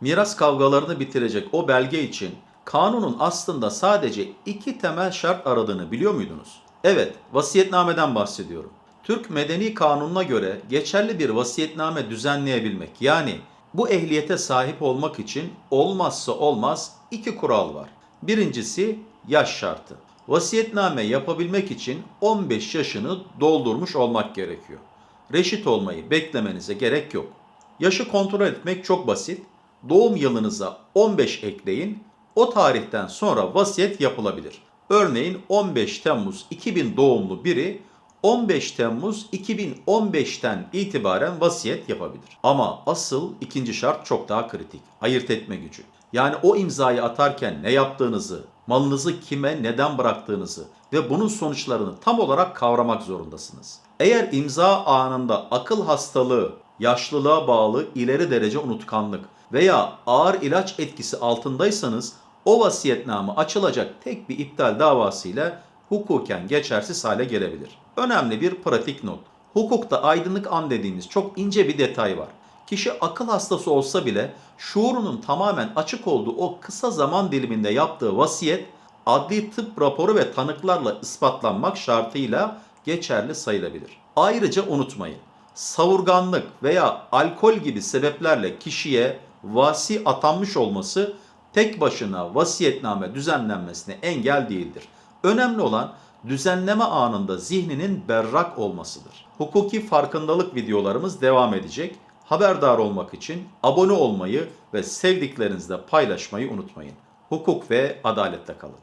Miras kavgalarını bitirecek o belge için kanunun aslında sadece iki temel şart aradığını biliyor muydunuz? Evet, vasiyetnameden bahsediyorum. Türk Medeni Kanunu'na göre geçerli bir vasiyetname düzenleyebilmek yani bu ehliyete sahip olmak için olmazsa olmaz iki kural var. Birincisi yaş şartı. Vasiyetname yapabilmek için 15 yaşını doldurmuş olmak gerekiyor. Reşit olmayı beklemenize gerek yok. Yaşı kontrol etmek çok basit. Doğum yılınıza 15 ekleyin. O tarihten sonra vasiyet yapılabilir. Örneğin 15 Temmuz 2000 doğumlu biri 15 Temmuz 2015'ten itibaren vasiyet yapabilir. Ama asıl ikinci şart çok daha kritik. Ayırt etme gücü. Yani o imzayı atarken ne yaptığınızı, malınızı kime neden bıraktığınızı ve bunun sonuçlarını tam olarak kavramak zorundasınız. Eğer imza anında akıl hastalığı, yaşlılığa bağlı ileri derece unutkanlık veya ağır ilaç etkisi altındaysanız o vasiyetname açılacak tek bir iptal davasıyla hukuken geçersiz hale gelebilir. Önemli bir pratik not. Hukukta aydınlık an dediğimiz çok ince bir detay var. Kişi akıl hastası olsa bile şuurunun tamamen açık olduğu o kısa zaman diliminde yaptığı vasiyet adli tıp raporu ve tanıklarla ispatlanmak şartıyla geçerli sayılabilir. Ayrıca unutmayın. Savurganlık veya alkol gibi sebeplerle kişiye vasi atanmış olması tek başına vasiyetname düzenlenmesine engel değildir. Önemli olan düzenleme anında zihninin berrak olmasıdır. Hukuki farkındalık videolarımız devam edecek. Haberdar olmak için abone olmayı ve sevdiklerinizle paylaşmayı unutmayın. Hukuk ve adalette kalın.